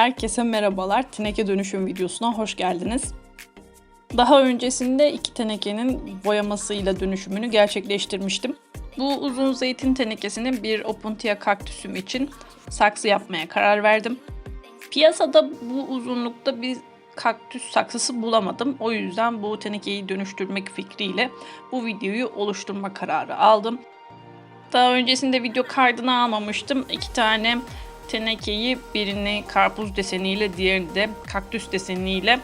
Herkese merhabalar. Teneke dönüşüm videosuna hoş geldiniz. Daha öncesinde iki tenekenin boyamasıyla dönüşümünü gerçekleştirmiştim. Bu uzun zeytin tenekesini bir opuntia kaktüsüm için saksı yapmaya karar verdim. Piyasada bu uzunlukta bir kaktüs saksısı bulamadım. O yüzden bu tenekeyi dönüştürmek fikriyle bu videoyu oluşturma kararı aldım. Daha öncesinde video kaydını almamıştım. İki tane tenekeyi birini karpuz deseniyle diğerini de kaktüs deseniyle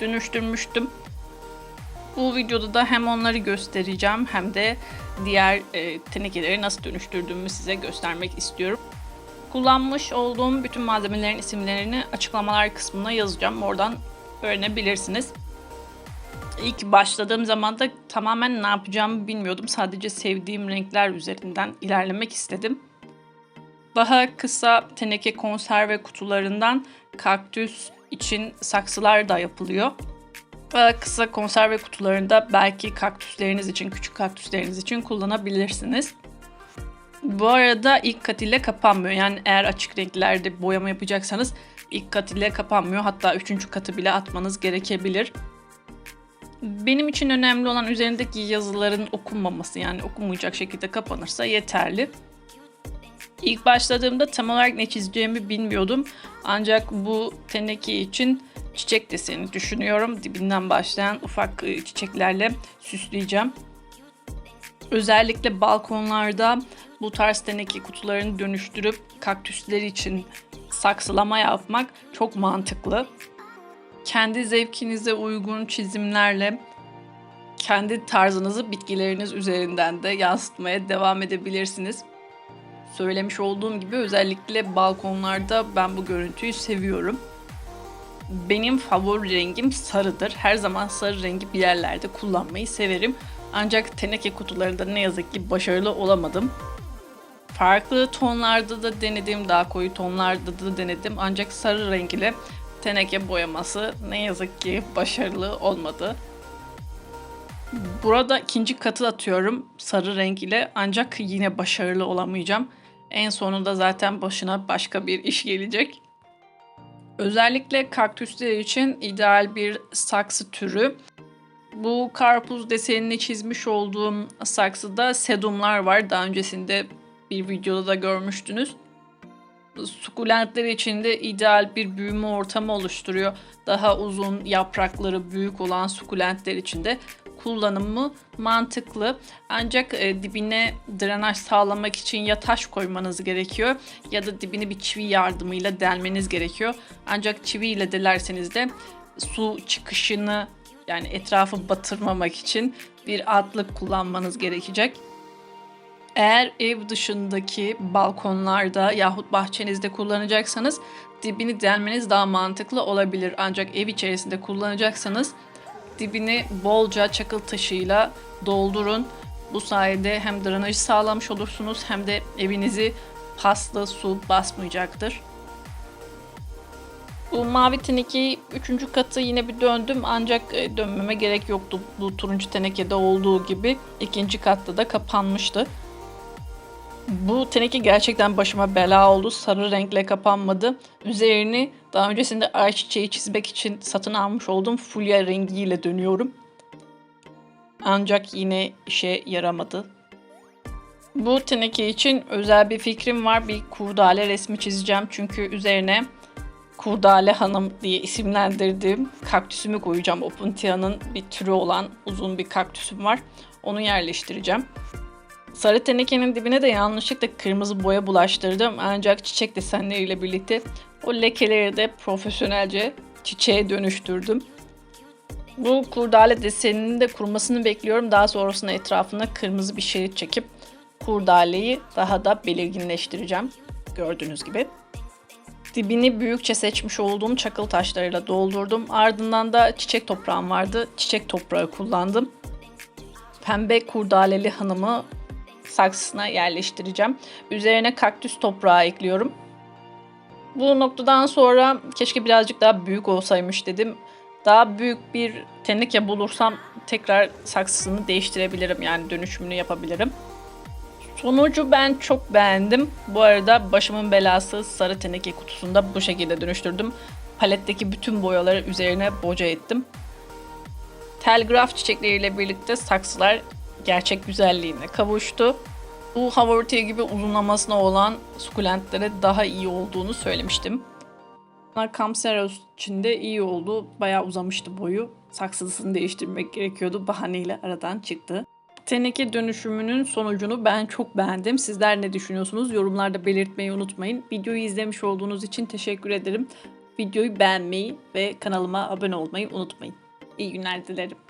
dönüştürmüştüm. Bu videoda da hem onları göstereceğim hem de diğer e, tenekeleri nasıl dönüştürdüğümü size göstermek istiyorum. Kullanmış olduğum bütün malzemelerin isimlerini açıklamalar kısmına yazacağım. Oradan öğrenebilirsiniz. İlk başladığım zaman da tamamen ne yapacağımı bilmiyordum. Sadece sevdiğim renkler üzerinden ilerlemek istedim. Daha kısa teneke konserve kutularından kaktüs için saksılar da yapılıyor. Daha kısa konserve kutularında belki kaktüsleriniz için, küçük kaktüsleriniz için kullanabilirsiniz. Bu arada ilk kat ile kapanmıyor. Yani eğer açık renklerde boyama yapacaksanız ilk kat ile kapanmıyor. Hatta üçüncü katı bile atmanız gerekebilir. Benim için önemli olan üzerindeki yazıların okunmaması yani okunmayacak şekilde kapanırsa yeterli. İlk başladığımda tam olarak ne çizeceğimi bilmiyordum. Ancak bu teneke için çiçek deseni düşünüyorum. Dibinden başlayan ufak e, çiçeklerle süsleyeceğim. Özellikle balkonlarda bu tarz teneke kutularını dönüştürüp kaktüsler için saksılama yapmak çok mantıklı. Kendi zevkinize uygun çizimlerle kendi tarzınızı bitkileriniz üzerinden de yansıtmaya devam edebilirsiniz. Söylemiş olduğum gibi özellikle balkonlarda ben bu görüntüyü seviyorum. Benim favori rengim sarıdır. Her zaman sarı rengi bir yerlerde kullanmayı severim. Ancak teneke kutularında ne yazık ki başarılı olamadım. Farklı tonlarda da denedim, daha koyu tonlarda da denedim. Ancak sarı renk ile teneke boyaması ne yazık ki başarılı olmadı. Burada ikinci katı atıyorum sarı renk ile ancak yine başarılı olamayacağım. En sonunda zaten başına başka bir iş gelecek. Özellikle kaktüsler için ideal bir saksı türü. Bu karpuz desenini çizmiş olduğum saksıda sedumlar var. Daha öncesinde bir videoda da görmüştünüz. Sukulentler için de ideal bir büyüme ortamı oluşturuyor. Daha uzun yaprakları büyük olan sukulentler için de kullanımı mantıklı. Ancak e, dibine drenaj sağlamak için ya taş koymanız gerekiyor ya da dibini bir çivi yardımıyla delmeniz gerekiyor. Ancak çivi ile delerseniz de su çıkışını yani etrafı batırmamak için bir atlık kullanmanız gerekecek. Eğer ev dışındaki balkonlarda yahut bahçenizde kullanacaksanız dibini delmeniz daha mantıklı olabilir. Ancak ev içerisinde kullanacaksanız dibini bolca çakıl taşıyla doldurun. Bu sayede hem drenajı sağlamış olursunuz hem de evinizi paslı su basmayacaktır. Bu mavi teneke üçüncü katı yine bir döndüm ancak e, dönmeme gerek yoktu. Bu turuncu tenekede olduğu gibi ikinci katta da kapanmıştı. Bu teneke gerçekten başıma bela oldu. Sarı renkle kapanmadı. Üzerini daha öncesinde ayçiçeği çizmek için satın almış olduğum fulya rengiyle dönüyorum. Ancak yine işe yaramadı. Bu teneke için özel bir fikrim var. Bir kurdale resmi çizeceğim. Çünkü üzerine Kurdale Hanım diye isimlendirdiğim kaktüsümü koyacağım. Opuntia'nın bir türü olan uzun bir kaktüsüm var. Onu yerleştireceğim. Sarı tenekenin dibine de yanlışlıkla kırmızı boya bulaştırdım. Ancak çiçek desenleriyle birlikte o lekeleri de profesyonelce çiçeğe dönüştürdüm. Bu kurdale deseninin de kurumasını bekliyorum. Daha sonrasında etrafına kırmızı bir şerit çekip kurdaleyi daha da belirginleştireceğim. Gördüğünüz gibi. Dibini büyükçe seçmiş olduğum çakıl taşlarıyla doldurdum. Ardından da çiçek toprağım vardı. Çiçek toprağı kullandım. Pembe kurdaleli hanımı saksısına yerleştireceğim. Üzerine kaktüs toprağı ekliyorum. Bu noktadan sonra keşke birazcık daha büyük olsaymış dedim. Daha büyük bir teneke bulursam tekrar saksısını değiştirebilirim yani dönüşümünü yapabilirim. Sonucu ben çok beğendim. Bu arada başımın belası sarı teneke kutusunda bu şekilde dönüştürdüm. Paletteki bütün boyaları üzerine boca ettim. Telgraf çiçekleriyle birlikte saksılar gerçek güzelliğine kavuştu. Bu havortiye gibi uzunlamasına olan sukulentlere daha iyi olduğunu söylemiştim. Kamseros için de iyi oldu. Bayağı uzamıştı boyu. Saksısını değiştirmek gerekiyordu. Bahaneyle aradan çıktı. Teneke dönüşümünün sonucunu ben çok beğendim. Sizler ne düşünüyorsunuz? Yorumlarda belirtmeyi unutmayın. Videoyu izlemiş olduğunuz için teşekkür ederim. Videoyu beğenmeyi ve kanalıma abone olmayı unutmayın. İyi günler dilerim.